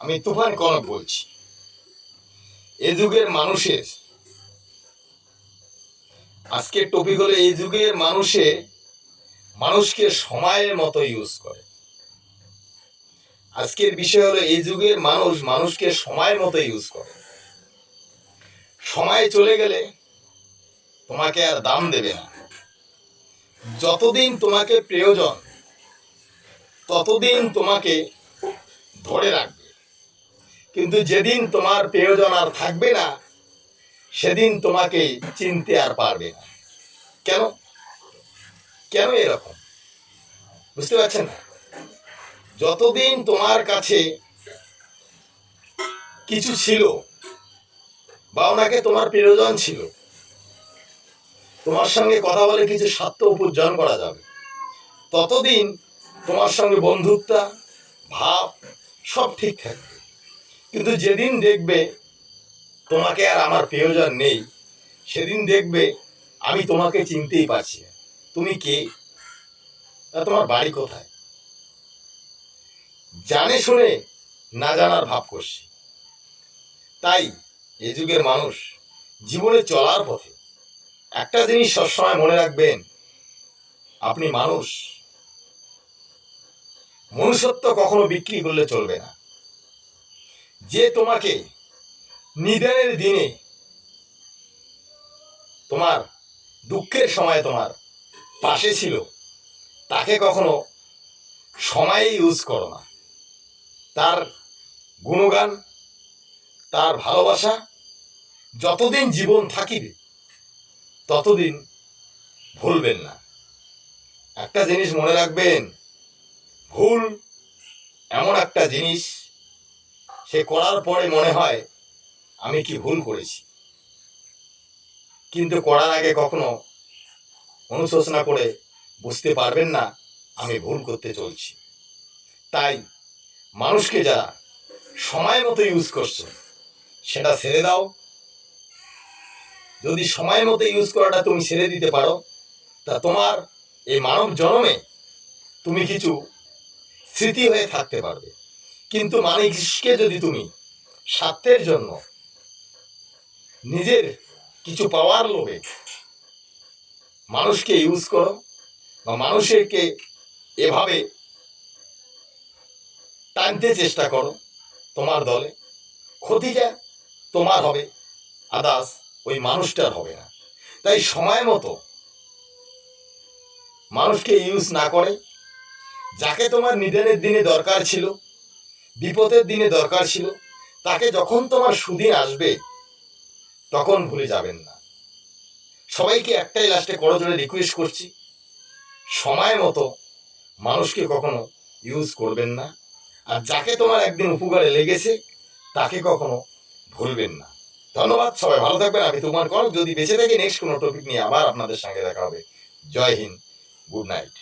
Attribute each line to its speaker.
Speaker 1: আমি তুফান কনক বলছি। এ যুগের মানুষের, আজকের টপিক হলো এই যুগের মানুষে মানুষকে সময়ের মতো ইউজ করে। আজকের বিষয় হলো এই যুগের মানুষ মানুষকে সময়ের মতো ইউজ করে। সময় চলে গেলে তোমাকে আর দাম দেবে না। যতদিন তোমাকে প্রয়োজন, ততদিন তোমাকে ধরে রাখবে। কিন্তু যেদিন তোমার প্রয়োজন আর থাকবে না, সেদিন তোমাকে চিনতে আর পারবে না। কেন? কেন এরকম? বুঝতে পারছেন? না যতদিন তোমার কাছে কিছু ছিল বা ওনাকে তোমার প্রয়োজন ছিল, তোমার সঙ্গে কথা বলে কিছু স্বার্থ উপার্জন করা যাবে। ততদিন তোমার সঙ্গে বন্ধুত্বা, ভাব সব ঠিক থাকবে। কিন্তু যেদিন দেখবে তোমাকে আর আমার প্রয়োজন নেই, সেদিন দেখবে আমি তোমাকে চিনতেই পারছি না। তুমি কে? তোমার বাড়ি কোথায়? জানে শুনে না জানার ভাব করছি। তাই এ যুগের মানুষ জীবনে চলার পথে একটা জিনিস সবসময় মনে রাখবেন, আপনি মানুষ। মনুষ্যত্ব কখনো বিক্রি করলে চলবে না। যে তোমাকে নিদানের দিনে তোমার দুঃখের সময় তোমার পাশে ছিল, তাকে কখনো সময়ে ইউজ করো না। তার গুণগান, তার ভালোবাসা যতদিন জীবন থাকিবে, ততদিন ভুলবেন না। একটা জিনিস মনে রাখবেন, ভুল এমন একটা জিনিস সে করার পরে মনে হয় আমি কি ভুল করেছি। কিন্তু করার আগে কখনো অনুশোচনা করে বুঝতে পারবেন না আমি ভুল করতে চলছি। তাই মানুষকে যারা সময় মতো ইউজ করছ, সেটা ছেড়ে দাও। যদি সময় মতো ইউজ করাটা তুমি ছেড়ে দিতে পারো, তা তোমার এই মানব জন্মে তুমি কিছু স্মৃতি হয়ে থাকতে পারবে। কিন্তু মানুষকে যদি তুমি স্বার্থের জন্য নিজের কিছু পাওয়ার লোভে মানুষকে ইউজ করো বা মানুষকে এভাবে টানতে চেষ্টা করো তোমার দলে ক্ষতিটা তোমার হবে আদার্স ওই মানুষটার হবে না। তাই সময় মতো মানুষকে ইউজ না করে, যাকে তোমার নিধনের দিনে দরকার ছিল বিপদের দিনে দরকার ছিল, তাকে যখন তোমার সুদিন আসবে, তখন ভুলে যাবেন না। সবাইকে একটাই লাস্টে করজোরে রিকোয়েস্ট করছি, সময় মতো মানুষকে কখনো ইউজ করবেন না, আর যাকে তোমার একদিন উপকারে লেগেছে, তাকে কখনো ভুলবেন না। ধন্যবাদ, সবাই ভালো থাকবেন। আমি তোমার কল যদি বেঁচে থাকি নেক্সট কোনো টপিক নিয়ে আবার আপনাদের সঙ্গে দেখা হবে। জয় হিন্দ গুড নাইট